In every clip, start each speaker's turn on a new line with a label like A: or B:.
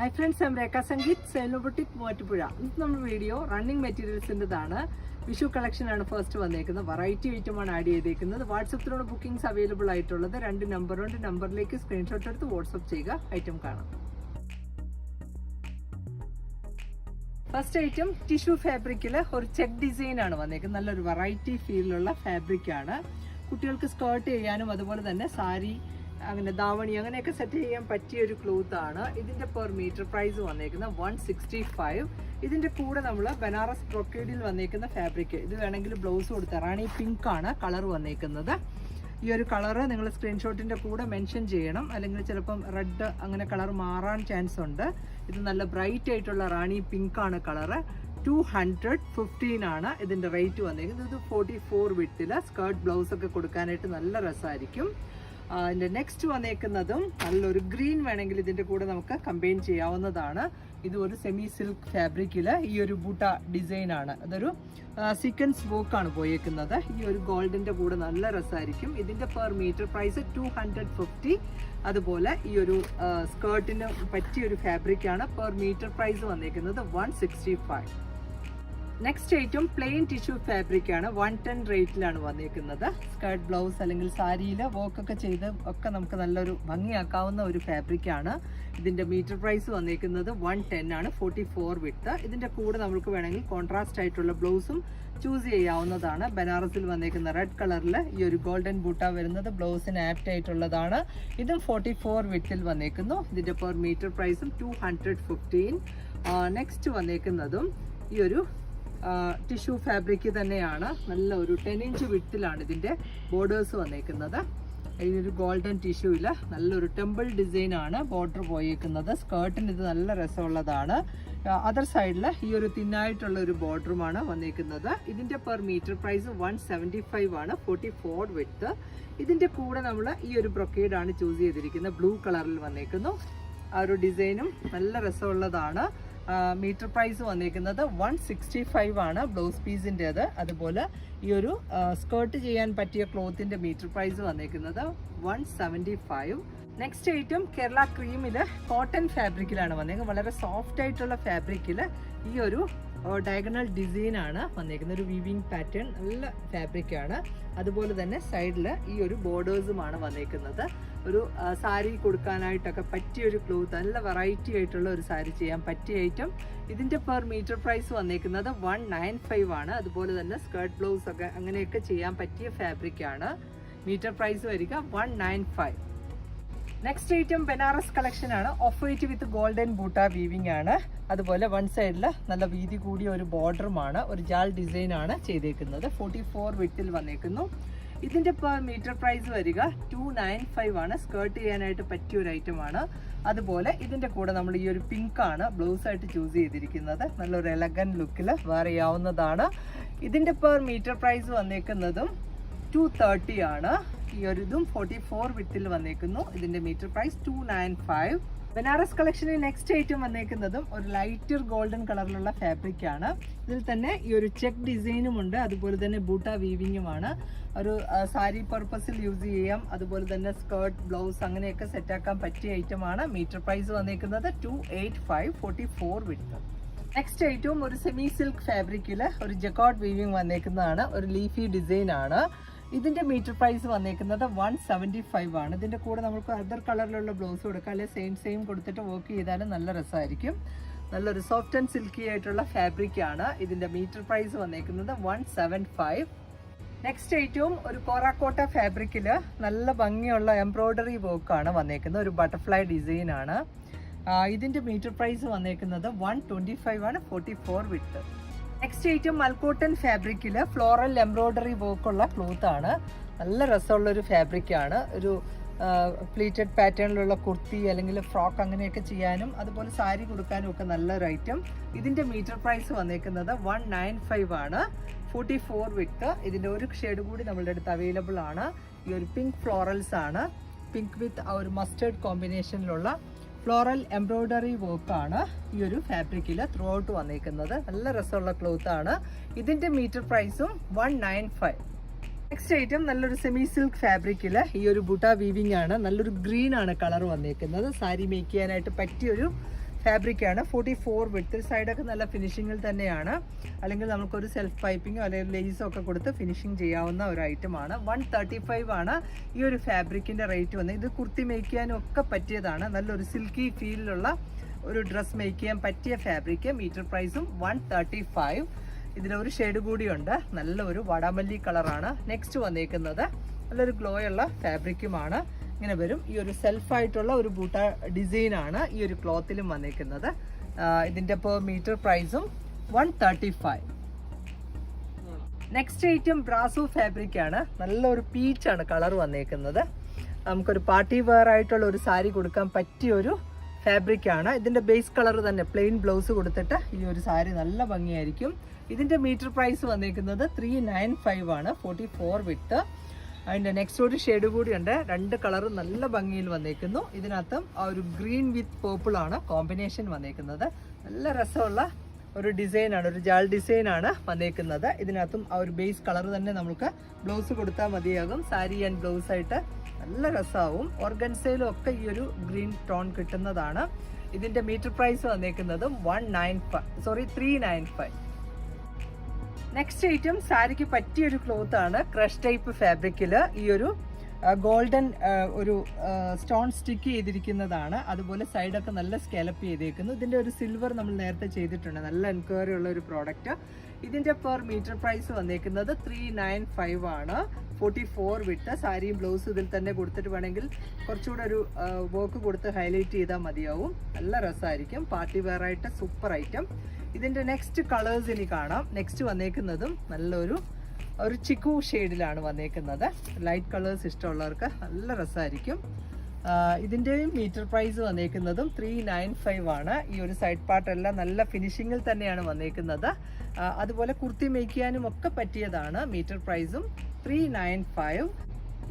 A: Hi friends ഞാൻ രേഖ സംഗീത് സെലോബട്ടിക് മൂവാറ്റുപുഴ. ഇത് നമ്മുടെ വീഡിയോ. റണ്ണിങ് മെറ്റീരിയൽസിന്റെതാണ് വിഷു കളക്ഷനാണ് ഫസ്റ്റ് വന്നേക്കുന്നത്. വെറൈറ്റി ഐറ്റമാണ് ആഡ് ചെയ്തേക്കുന്നത്. വാട്സപ്പിലൂടെ ബുക്കിംഗ്സ് അവൈലബിൾ ആയിട്ടുള്ളത്. രണ്ട് നമ്പറുണ്ട് നമ്പറിലേക്ക് സ്ക്രീൻഷോട്ട് എടുത്ത് വാട്സപ്പ് ചെയ്യുക. ഐറ്റം കാണാം. ഫസ്റ്റ് ഐറ്റം ടിഷ്യൂ ഫാബ്രിക്കിൽ ഒരു ചെക്ക് ഡിസൈൻ ആണ് വന്നേക്കുന്നത്. നല്ലൊരു വെറൈറ്റി ഫീലിലുള്ള ഫാബ്രിക്കാണ് കുട്ടികൾക്ക് സ്കേർട്ട് ചെയ്യാനും അതുപോലെ തന്നെ സാരി അങ്ങനെ ദാവണി അങ്ങനെയൊക്കെ സെറ്റ് ചെയ്യാൻ പറ്റിയ ഒരു ക്ലോത്ത് ആണ്. ഇതിന്റെ പെർ മീറ്റർ പ്രൈസ് വന്നേക്കുന്നത് വൺ സിക്സ്റ്റി ഫൈവ് ഇതിന്റെ കൂടെ നമ്മൾ ബനാറസ് ബ്രൊക്കേഡിൽ വന്നേക്കുന്ന ഫാബ്രിക് ഇത് വേണമെങ്കിൽ ബ്ലൗസ് കൊടുത്തറാണ് ഈ പിങ്ക് ആണ് കളർ വന്നേക്കുന്നത്. ഈ ഒരു കളറ് നിങ്ങൾ സ്ക്രീൻഷോട്ടിന്റെ കൂടെ മെൻഷൻ ചെയ്യണം. അല്ലെങ്കിൽ ചിലപ്പം റെഡ് അങ്ങനെ കളർ മാറാൻ ചാൻസ് ഉണ്ട്. ഇത് നല്ല ബ്രൈറ്റ് ആയിട്ടുള്ള റാണി പിങ്ക് ആണ് കളറ് ടു ഹൺഡ്രഡ് ഫിഫ്റ്റീൻ ആണ് ഇതിന്റെ റേറ്റ് വന്നേക്കുന്നത്. ഇത് ഫോർട്ടി ഫോർ വിട്ടിൽ സ്കേർട്ട് ബ്ലൗസ് ഒക്കെ കൊടുക്കാനായിട്ട് നല്ല രസമായിരിക്കും അതിന്റെ നെക്സ്റ്റ് വന്നേക്കുന്നതും നല്ലൊരു ഗ്രീൻ വേണമെങ്കിൽ ഇതിന്റെ കൂടെ നമുക്ക് കമ്പൈൻ ചെയ്യാവുന്നതാണ്. ഇത് ഒരു സെമി സിൽക്ക് ഫാബ്രിക്കിൽ ഈ ഒരു ബൂട്ട ഡിസൈൻ ആണ്. അതൊരു സീക്വൻസ് വർക്കാണ് പോയേക്കുന്നത്. ഈ ഒരു ഗോൾഡിന്റെ കൂടെ നല്ല രസമായിരിക്കും. ഇതിന്റെ per metre price two hundred fifty അതുപോലെ ഈ ഒരു സ്കേർട്ടിന് പറ്റിയൊരു ഫാബ്രിക് ആണ്. പെർ മീറ്റർ പ്രൈസ് വന്നേക്കുന്നത് one sixty five next item plain tissue fabric ആണ്. വൺ ടെൻ റേറ്റിലാണ് വന്നിരിക്കുന്നത് സ്കേർട്ട് ബ്ലൗസ് അല്ലെങ്കിൽ സാരിയിൽ വോക്കൊക്കെ ചെയ്ത് ഒക്കെ നമുക്ക് നല്ലൊരു ഭംഗിയാക്കാവുന്ന ഒരു ഫാബ്രിക് ആണ്. ഇതിന്റെ മീറ്റർ പ്രൈസ് വന്നിരിക്കുന്നത് വൺ ടെൻ ആണ് ഫോർട്ടി ഫോർ വിട്ട് ഇതിന്റെ കൂടെ നമുക്ക് വേണമെങ്കിൽ കോൺട്രാസ്റ്റ് ആയിട്ടുള്ള ബ്ലൗസും ചൂസ് ചെയ്യാവുന്നതാണ്. ബനാറസിൽ വന്നിരിക്കുന്ന റെഡ് കളറിൽ ഈ ഒരു ഗോൾഡൻ ബൂട്ട വരുന്നത് ബ്ലൗസിന് ആപ്റ്റ് ആയിട്ടുള്ളതാണ്. ഇതും ഫോർട്ടി ഫോർ വിട്ടിൽ വന്നേക്കുന്നു. ഇതിന്റെ പെർ മീറ്റർ പ്രൈസും ടു ഹൺഡ്രഡ് ഫിഫ്റ്റീൻ നെക്സ്റ്റ് വന്നിരിക്കുന്നതും ഈ ഒരു ടിഷ്യൂ ഫാബ്രിക് തന്നെയാണ്. നല്ല ഒരു ടെൻ ഇഞ്ച് വിട്ടിലാണ് ഇതിന്റെ ബോർഡേഴ്സ് വന്നേക്കുന്നത്. ഇതിനൊരു ഗോൾഡൻ ടിഷ്യൂ ടിഷ്യൂവിൽ നല്ലൊരു ടെമ്പിൾ ഡിസൈൻ ആണ് ബോർഡർ പോയേക്കുന്നത്. സ്കേർട്ടിന് ഇത് നല്ല രസമുള്ളതാണ്. അതർ സൈഡിൽ ഈ ഒരു തിന്നായിട്ടുള്ള ഒരു ബോർഡറുമാണ് വന്നേക്കുന്നത്. ഇതിന്റെ per metre price one seventy five ആണ്. ഫോർട്ടി ഫോർ വിത്ത് ഇതിന്റെ കൂടെ നമ്മൾ ഈ ഒരു ബ്രൊക്കേഡാണ് ചൂസ് ചെയ്തിരിക്കുന്നത്. ബ്ലൂ കളറിൽ വന്നേക്കുന്നു. ആ ഒരു ഡിസൈനും നല്ല രസമുള്ളതാണ്. മീറ്റർ പ്രൈസ് വന്നിരിക്കുന്നത് വൺ സിക്സ്റ്റി ഫൈവ് ആണ്. ബ്ലൗസ് പീസിന്റേത് അതുപോലെ ഈ ഒരു സ്കേർട്ട് ചെയ്യാൻ പറ്റിയ ക്ലോത്തിന്റെ മീറ്റർ പ്രൈസ് വന്നിരിക്കുന്നത് one seventy five next item Kerala ക്രീമിൽ cotton ഫാബ്രിക്കിലാണ് വന്നിരിക്കുന്നത് വളരെ സോഫ്റ്റ് ആയിട്ടുള്ള ഫാബ്രിക്കിൽ ഈ ഒരു ഡയഗണൽ ഡിസൈൻ ആണ് വന്നേക്കുന്നത്. ഒരു വിവിങ് പാറ്റേൺ നല്ല ഫാബ്രിക് ആണ്. അതുപോലെ തന്നെ സൈഡിൽ ഈ ഒരു ബോർഡേഴ്സുമാണ് വന്നേക്കുന്നത്. ഒരു സാരി കൊടുക്കാനായിട്ടൊക്കെ പറ്റിയ ഒരു ക്ലോത്ത് നല്ല വെറൈറ്റി ആയിട്ടുള്ള ഒരു സാരി ചെയ്യാൻ പറ്റിയ ഐറ്റം ഇതിന്റെ പെർ മീറ്റർ പ്രൈസ് വന്നേക്കുന്നത് വൺ നയൻ ഫൈവ് ആണ്. അതുപോലെ തന്നെ സ്കേർട്ട് ബ്ലൗസ് ഒക്കെ അങ്ങനെയൊക്കെ ചെയ്യാൻ പറ്റിയ ഫാബ്രിക് ആണ്. മീറ്റർ പ്രൈസ് വരിക one nine five next item Banaras collection ആണ്. Off white with golden buta weaving ആണ്. അതുപോലെ വൺ സൈഡിൽ നല്ല വീതി കൂടിയ ഒരു ബോർഡറുമാണ് ഒരു ജാൽ ഡിസൈൻ ആണ് ചെയ്തേക്കുന്നത്. ഫോർട്ടി ഫോർ വിട്ടിൽ വന്നേക്കുന്നു ഇതിന്റെ മീറ്റർ പ്രൈസ് വരിക ടു നയൻ ഫൈവ് ആണ്. സ്കേർട്ട് ചെയ്യാനായിട്ട് പറ്റിയ ഒരു ഐറ്റം ആണ്. അതുപോലെ ഇതിന്റെ കൂടെ നമ്മൾ ഈ ഒരു പിങ്ക് ആണ് ബ്ലൗസ് ആയിട്ട് ചൂസ് ചെയ്തിരിക്കുന്നത്. നല്ലൊരു എലഗൻ ലുക്കിൽ വെയർ ചെയ്യാവുന്നതാണ് ഇതിന്റെ പെർ മീറ്റർ പ്രൈസ് വന്നേക്കുന്നതും ടു തേർട്ടി ആണ്. ഈ ഒരു ഇതും ഫോർട്ടി ഫോർ വിട്ടിൽ വന്നേക്കുന്നു. ഇതിന്റെ metre price two nine five Banaras കളക്ഷനിൽ next item വന്നേക്കുന്നതും ഒരു ലൈറ്റർ ഗോൾഡൻ കളറിലുള്ള ഫാബ്രിക് ആണ്. ഇതിൽ തന്നെ ഈ ഒരു ചെക്ക് ഡിസൈനും ഉണ്ട്. അതുപോലെ തന്നെ ബൂട്ട വീവിങ്ങുമാണ് ഒരു സാരി പർപ്പസിൽ യൂസ് ചെയ്യാം. അതുപോലെ തന്നെ സ്കേർട്ട് ബ്ലൗസ് അങ്ങനെയൊക്കെ സെറ്റാക്കാൻ പറ്റിയ ഐറ്റം ആണ്. മീറ്റർ പ്രൈസ് വന്നേക്കുന്നത് two eight five forty four with next ഐറ്റവും ഒരു സെമി സിൽക്ക് ഫാബ്രിക്കിൽ ഒരു ജക്കോട്ട് വീവിങ് വന്നേക്കുന്നതാണ്. ഒരു ലീഫി ഡിസൈൻ ആണ്. ഇതിന്റെ മീറ്റർ പ്രൈസ് വന്നേക്കുന്നത് വൺ സെവന്റി ഫൈവ് ആണ്. ഇതിന്റെ കൂടെ നമുക്ക് അതർ കളറിലുള്ള ബ്ലൗസ് കൊടുക്കാം. അല്ലെങ്കിൽ സെയിം സെയിം കൊടുത്തിട്ട് വർക്ക് ചെയ്താലും നല്ല രസമായിരിക്കും. നല്ലൊരു സോഫ്റ്റ് ആൻഡ് സിൽക്കി ആയിട്ടുള്ള ഫാബ്രിക് ആണ്. ഇതിന്റെ മീറ്റർ പ്രൈസ് വന്നേക്കുന്നത് വൺ സെവൻ ഫൈവ്. നെക്സ്റ്റ് ഐറ്റവും ഒരു കോറാക്കോട്ട ഫാബ്രിക്കിൽ നല്ല ഭംഗിയുള്ള എംബ്രോയ്ഡറി വർക്കാണ് വന്നേക്കുന്നത്. ഒരു ബട്ടർഫ്ലൈ ഡിസൈൻ ആണ്. ഇതിന്റെ മീറ്റർ പ്രൈസ് വന്നേക്കുന്നത് വൺ ട്വന്റി ഫൈവ് ആണ്. Forty four width next item മൽക്കോട്ടൺ ഫാബ്രിക്കിൽ ഫ്ലോറൽ എംബ്രോയ്ഡറി വർക്കുള്ള ക്ലോത്ത് ആണ്. നല്ല രസമുള്ള ഒരു ഫാബ്രിക് ആണ്. ഒരു പ്ലീറ്റഡ് പാറ്റേണിലുള്ള കുർത്തി അല്ലെങ്കിൽ ഫ്രോക്ക് അങ്ങനെയൊക്കെ ചെയ്യാനും അതുപോലെ സാരി കൊടുക്കാനും ഒക്കെ നല്ലൊരു ഐറ്റം ഇതിന്റെ മീറ്റർ പ്രൈസ് വന്നേക്കുന്നത് വൺ നയൻ ഫൈവ് ആണ്. ഫോർട്ടി ഫോർ വിത്ത് ഇതിന്റെ ഒരു ഷെയ്ഡ് കൂടി നമ്മളുടെ അടുത്ത് അവൈലബിൾ ആണ്. ഈ ഒരു പിങ്ക് ഫ്ലോറൽസ് ആണ്. പിങ്ക് വിത്ത് ആ ഒരു മസ്റ്റേർഡ് കോമ്പിനേഷനിലുള്ള ഫ്ലോറൽ എംബ്രോയ്ഡറി വർക്കാണ് ഈ ഒരു ഫാബ്രിക്കിൽ ത്രൂ ഔട്ട് വന്നേക്കുന്നത് നല്ല രസമുള്ള ക്ലോത്ത് ആണ്. ഇതിന്റെ മീറ്റർ പ്രൈസും one nine five next item നല്ലൊരു സെമി സിൽക്ക് ഫാബ്രിക്കിൽ ഈ ഒരു ബുട്ട വീവിംഗ് ആണ്. നല്ലൊരു ഗ്രീൻ ആണ് കളർ വന്നിരിക്കുന്നത്. സാരി മേക്ക് ചെയ്യാനായിട്ട് പറ്റിയൊരു ഫാബ്രിക് ആണ് ഫോർട്ടി ഫോർ വിട്ട് സൈഡൊക്കെ നല്ല ഫിനിഷിങ്ങിൽ തന്നെയാണ്. അല്ലെങ്കിൽ നമുക്കൊരു സെൽഫ് പൈപ്പിങ്ങോ അല്ലെങ്കിൽ ലേസോ ഒക്കെ കൊടുത്ത് ഫിനിഷിങ് ചെയ്യാവുന്ന ഒരു ഐറ്റം ആണ്. വൺ തേർട്ടി ഫൈവ് ആണ് ഈ ഒരു ഫാബ്രിക്കിന്റെ റേറ്റ് വന്നത്. ഇത് കുർത്തി മേക്ക് ഒക്കെ പറ്റിയതാണ്. നല്ലൊരു സിൽക്കി ഫീലിലുള്ള ഒരു ഡ്രസ്സ് മേക്ക് ചെയ്യാൻ പറ്റിയ ഫാബ്രിക്ക് മീറ്റർ പ്രൈസും വൺ തേർട്ടി ഫൈവ് ഇതിലൊരു ഷെയ്ഡ് കൂടിയുണ്ട്. നല്ലൊരു വടാമല്ലി കളറാണ് നെക്സ്റ്റ് വന്നേക്കുന്നത് നല്ലൊരു ഗ്ലോയുള്ള ഫാബ്രിക്കുമാണ് ഇങ്ങനെ വരും. ഈ ഒരു സെൽഫായിട്ടുള്ള ഒരു ബൂട്ട ഡിസൈനാണ് ഈ ഒരു ക്ലോത്തിലും വന്നിരിക്കുന്നത് ഇതിന്റെ ഇപ്പോൾ മീറ്റർ പ്രൈസും one thirty five next item Brasso fabric ആണ്. നല്ലൊരു പീച്ചാണ് കളർ വന്നേക്കുന്നത്. നമുക്കൊരു പാർട്ടി വെയർ ആയിട്ടുള്ള ഒരു സാരി കൊടുക്കാൻ പറ്റിയ ഒരു ഫാബ്രിക് ആണ്. ഇതിന്റെ ബേസ് കളർ തന്നെ പ്ലെയിൻ ബ്ലൗസ് കൊടുത്തിട്ട് ഈ ഒരു സാരി നല്ല ഭംഗിയായിരിക്കും. ഇതിന്റെ മീറ്റർ പ്രൈസ് വന്നേക്കുന്നത് ത്രീ ആണ്. ഫോർട്ടി ഫോർ അതിന്റെ നെക്സ്റ്റ് ഒരു ഷെയ്ഡ് കൂടിയുണ്ട് രണ്ട് കളറും നല്ല ഭംഗിയിൽ വന്നേക്കുന്നു. ഇതിനകത്തും ആ ഒരു ഗ്രീൻ വിത്ത് പേർപ്പിൾ ആണ് കോമ്പിനേഷൻ വന്നേക്കുന്നത്. നല്ല രസമുള്ള ഒരു ഡിസൈൻ ആണ് ഒരു ജാൾ ഡിസൈൻ ആണ് വന്നേക്കുന്നത്. ഇതിനകത്തും ആ ഒരു ബേസ് കളർ തന്നെ നമുക്ക് ബ്ലൗസ് കൊടുത്താൽ മതിയാകും. സാരി ആൻഡ് ബ്ലൗസ് ആയിട്ട് നല്ല രസമാവും ഓർഗൻസയിലും ഒക്കെ ഈ ഒരു ഗ്രീൻ ടോൺ കിട്ടുന്നതാണ്. ഇതിന്റെ മീറ്റർ പ്രൈസ് വന്നേക്കുന്നത് one sorry three next item സാരിക്ക് പറ്റിയ ഒരു ക്ലോത്ത് ആണ്. ക്രഷ് ടൈപ്പ് ഫാബ്രിക്കിൽ ഈ ഒരു ഗോൾഡൻ ഒരു സ്റ്റോൺ സ്റ്റിക്ക് ചെയ്തിരിക്കുന്നതാണ്. അതുപോലെ സൈഡൊക്കെ നല്ല സ്കെലപ്പ് ചെയ്തേക്കുന്നു. ഇതിന്റെ ഒരു സിൽവർ നമ്മൾ നേരത്തെ ചെയ്തിട്ടുണ്ട്. നല്ല എൻക്വയറി ഉള്ള ഒരു പ്രോഡക്റ്റ് ഇതിന്റെ പെർ മീറ്റർ പ്രൈസ് വന്നേക്കുന്നത് ത്രീ നയൻ ഫൈവ് ആണ്. ഫോർട്ടി ഫോർ വിട്ട് സാരിയും ബ്ലൗസ് ഇതിൽ തന്നെ കൊടുത്തിട്ട് വേണമെങ്കിൽ കുറച്ചുകൂടെ ഒരു വർക്ക് കൊടുത്ത് ഹൈലൈറ്റ് ചെയ്താൽ മതിയാവും. നല്ല രസമായിരിക്കും. പാർട്ടി വെയർ ആയിട്ട് സൂപ്പർ ഐറ്റം ഇതിന്റെ നെക്സ്റ്റ് കളേഴ്സ് ഇനി കാണാം. നെക്സ്റ്റ് വന്നേക്കുന്നതും നല്ലൊരു ഒരു ചിക്കു ഷെയ്ഡിലാണ് വന്നേക്കുന്നത്. ലൈറ്റ് കളേഴ്സ് ഇഷ്ടമുള്ളവർക്ക് നല്ല രസമായിരിക്കും. ഇതിന്റെയും മീറ്റർ പ്രൈസ് വന്നേക്കുന്നതും ത്രീ നയൻ ഫൈവ് ആണ്. ഈ ഒരു സൈഡ് പാർട്ടെല്ലാം നല്ല ഫിനിഷിങ്ങിൽ തന്നെയാണ് വന്നേക്കുന്നത്. അതുപോലെ കുർത്തി മേയ്ക്കാനും ഒക്കെ പറ്റിയതാണ് മീറ്റർ പ്രൈസും three nine five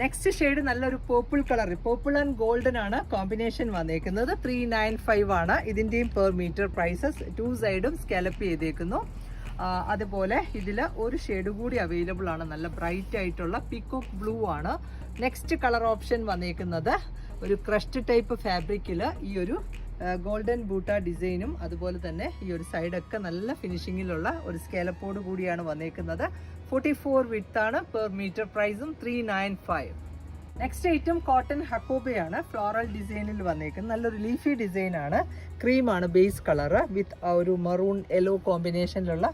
A: next shade നല്ലൊരു purple colour purple and golden ആണ് കോമ്പിനേഷൻ വന്നേക്കുന്നത്. ത്രീ നയൻ ഫൈവ് ആണ്. ഇതിന്റെയും പെർ മീറ്റർ പ്രൈസസ് ടു സൈഡും സ്കെലപ്പ് ചെയ്തേക്കുന്നു. അതുപോലെ ഇതിൽ ഒരു ഷെയ്ഡ് കൂടി അവൈലബിൾ ആണ്. നല്ല ബ്രൈറ്റ് ആയിട്ടുള്ള പീക്കോക്ക് ബ്ലൂ ആണ്. നെക്സ്റ്റ് കളർ ഓപ്ഷൻ വന്നേക്കുന്നത് ഒരു ക്രഷ്ഡ് ടൈപ്പ് ഫാബ്രിക്കിൽ ഈ ഒരു ഗോൾഡൻ ബൂട്ട ഡിസൈനും അതുപോലെ തന്നെ ഈ ഒരു സൈഡൊക്കെ നല്ല ഫിനിഷിങ്ങിലുള്ള ഒരു സ്കേലപ്പോട് കൂടിയാണ് വന്നേക്കുന്നത്. ഫോർട്ടി ഫോർ ആണ് പെർ മീറ്റർ പ്രൈസും three nine five next item cotton ഹക്കോബയാണ് floral ഡിസൈനിൽ വന്നേക്കുന്നത്. നല്ലൊരു ലീഫി ഡിസൈൻ ആണ്. ക്രീമാണ് ബേസ് കളർ വിത്ത് ഒരു മറൂൺ യെല്ലോ കോമ്പിനേഷനിലുള്ള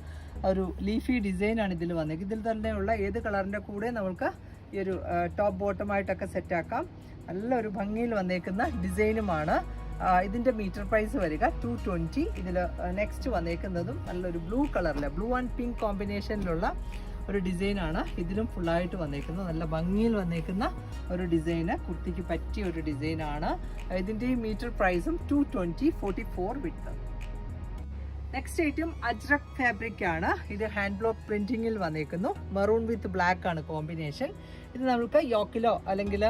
A: ഒരു ലീഫി ഡിസൈനാണ് ഇതിൽ വന്നേക്കുന്നത്. ഇതിൽ തന്നെയുള്ള ഏത് കളറിന്റെ കൂടെ നമുക്ക് ഈ ഒരു ടോപ്പ് ബോട്ടമായിട്ടൊക്കെ സെറ്റാക്കാം നല്ലൊരു ഭംഗിയിൽ വന്നേക്കുന്ന ഡിസൈനുമാണ് ആ, ഇതിന്റെ മീറ്റർ പ്രൈസ് വരിക ടു ട്വന്റി ഇതിൽ നെക്സ്റ്റ് വന്നേക്കുന്നതും നല്ലൊരു ബ്ലൂ കളറിലെ ബ്ലൂ ആൻഡ് പിങ്ക് കോമ്പിനേഷനിലുള്ള ഒരു ഡിസൈനാണ് ഇതിലും ഫുള്ളായിട്ട് വന്നേക്കുന്നത്. നല്ല ഭംഗിയിൽ വന്നേക്കുന്ന ഒരു ഡിസൈന് കുർത്തിക്ക് പറ്റിയ ഒരു ഡിസൈനാണ് ഇതിന്റെ മീറ്റർ പ്രൈസും two twenty forty four with next item Ajrakh fabric ആണ്. ഇത് ഹാൻഡ് ബ്ലോക്ക് പ്രിന്റിങ്ങിൽ വന്നേക്കുന്നു. മെറൂൺ വിത്ത് ബ്ലാക്ക് ആണ് കോമ്പിനേഷൻ ഇത് നമുക്ക് യോക്കിലോ അല്ലെങ്കിൽ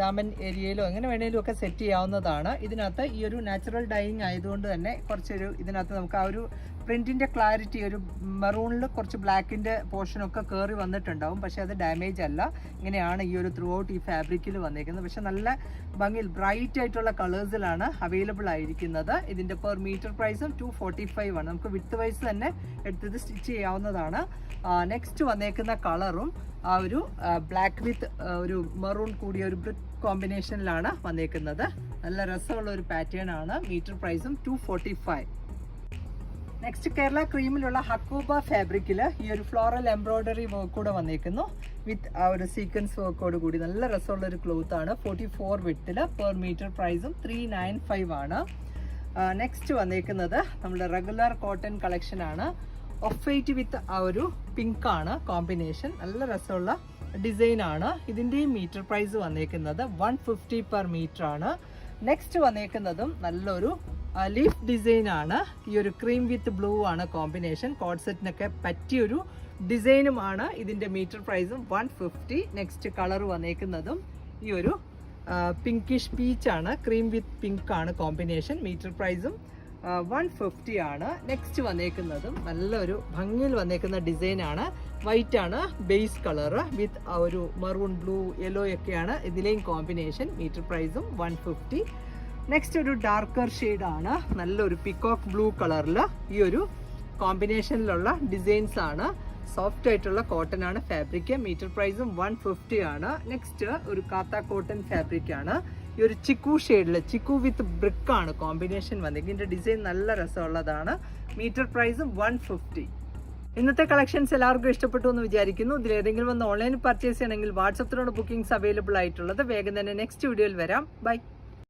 A: ദാമൻ ഏരിയയിലോ എങ്ങനെ വേണേലും ഒക്കെ സെറ്റ് ചെയ്യാവുന്നതാണ്. ഇതിനകത്ത് ഈ ഒരു നാച്ചുറൽ ഡൈയിങ് ആയതുകൊണ്ട് തന്നെ കുറച്ചൊരു ഇതിനകത്ത് നമുക്ക് ആ ഒരു പ്രിന്റിന്റെ ക്ലാരിറ്റി ഒരു മെറൂണിൽ കുറച്ച് ബ്ലാക്കിന്റെ പോർഷനൊക്കെ കയറി വന്നിട്ടുണ്ടാവും. പക്ഷേ അത് ഡാമേജ് അല്ല. ഇങ്ങനെയാണ് ഈ ഒരു ത്രൂ ഔട്ട് ഈ ഫാബ്രിക്കിൽ വന്നിരിക്കുന്നത് പക്ഷെ നല്ല ഭംഗിയിൽ ബ്രൈറ്റ് ആയിട്ടുള്ള കളേഴ്സിലാണ് അവൈലബിൾ ആയിരിക്കുന്നത്. ഇതിന്റെ പെർ മീറ്റർ പ്രൈസും ടു ഫോർട്ടി ഫൈവ് ആണ്. നമുക്ക് വിത്ത് വൈസ് തന്നെ എടുത്തത് സ്റ്റിച്ച് ചെയ്യാവുന്നതാണ്. നെക്സ്റ്റ് വന്നേക്കുന്ന കളറും ആ ഒരു ബ്ലാക്ക് വിത്ത് ഒരു മെറൂൺ കൂടിയ ഒരു ബ്രിക്ക് കോമ്പിനേഷനിലാണ് വന്നേക്കുന്നത്. നല്ല രസമുള്ള ഒരു പാറ്റേൺ ആണ്. മീറ്റർ പ്രൈസും two forty five next Kerala ക്രീമിലുള്ള Hakoba ഫാബ്രിക്കിൽ ഈ ഒരു ഫ്ലോറൽ എംബ്രോയിഡറി വർക്ക് കൂടെ വന്നേക്കുന്നു. വിത്ത് ആ ഒരു സീക്വൻസ് വർക്കോട് കൂടി നല്ല രസമുള്ള ഒരു ക്ലോത്ത് ആണ്. ഫോർട്ടി ഫോർ വിട്ടിൽ പെർ മീറ്റർ പ്രൈസും ത്രീ നയൻ ഫൈവ് ആണ്. നെക്സ്റ്റ് വന്നേക്കുന്നത് നമ്മുടെ റെഗുലർ കോട്ടൺ കളക്ഷൻ ആണ്. ഓഫ് വൈറ്റ് വിത്ത് ആ ഒരു പിങ്ക് ആണ് കോമ്പിനേഷൻ നല്ല രസമുള്ള ഡിസൈൻ ആണ്. ഇതിന്റെയും മീറ്റർ പ്രൈസ് വന്നേക്കുന്നത് വൺ ഫിഫ്റ്റി പെർ മീറ്റർ ആണ്. നെക്സ്റ്റ് വന്നേക്കുന്നതും നല്ലൊരു ലീഫ് ഡിസൈൻ ആണ്. ഈ ഒരു ക്രീം വിത്ത് ബ്ലൂ ആണ് കോമ്പിനേഷൻ കോഡ്സെറ്റിനൊക്കെ പറ്റിയൊരു ഡിസൈനുമാണ് ഇതിന്റെ മീറ്റർ പ്രൈസും വൺ ഫിഫ്റ്റി നെക്സ്റ്റ് കളർ വന്നേക്കുന്നതും ഈ ഒരു പിങ്കിഷ് പീച്ച് ആണ്. ക്രീം വിത്ത് പിങ്ക് ആണ് കോമ്പിനേഷൻ മീറ്റർ പ്രൈസും വൺ ഫിഫ്റ്റി ആണ്. നെക്സ്റ്റ് വന്നേക്കുന്നതും നല്ലൊരു ഭംഗിയിൽ വന്നേക്കുന്ന ഡിസൈൻ ആണ്. വൈറ്റ് ആണ് ബേസ് കളർ വിത്ത് ഒരു മറൂൺ ബ്ലൂ യെല്ലോ ഒക്കെയാണ് ഇതിലെയും കോമ്പിനേഷൻ മീറ്റർ പ്രൈസും വൺ ഫിഫ്റ്റി നെക്സ്റ്റ് ഒരു ഡാർക്കർ ആണ്. നല്ലൊരു പിക്കോക്ക് ബ്ലൂ കളറിൽ ഈ ഒരു കോമ്പിനേഷനിലുള്ള ഡിസൈൻസ് ആണ്. സോഫ്റ്റ് ആയിട്ടുള്ള കോട്ടൺ ആണ് ഫാബ്രിക് മീറ്റർ പ്രൈസും വൺ ഫിഫ്റ്റി ആണ്. നെക്സ്റ്റ് ഒരു കാത്ത കോട്ടൺ ഫാബ്രിക് ആണ്. ഈ ഒരു ചിക്കു ഷെയ്ഡിൽ ചിക്കു വിത്ത് ബ്രിക്ക് ആണ് കോമ്പിനേഷൻ വന്നത് ഇതിന്റെ ഡിസൈൻ നല്ല രസമുള്ളതാണ്. മീറ്റർ പ്രൈസും വൺ ഫിഫ്റ്റി ഇന്നത്തെ കളക്ഷൻസ് എല്ലാവർക്കും ഇഷ്ടപ്പെട്ടു എന്ന് വിചാരിക്കുന്നു. ഇതിൽ ഏതെങ്കിലും ഒന്ന് ഓൺലൈൻ പർച്ചേസ് ചെയ്യണമെങ്കിൽ വാട്സപ്പിലാണ് ബുക്കിംഗ്സ് അവൈലബിൾ ആയിട്ടുള്ളത്. വേഗം തന്നെ നെക്സ്റ്റ് വീഡിയോയിൽ വരാം. ബൈ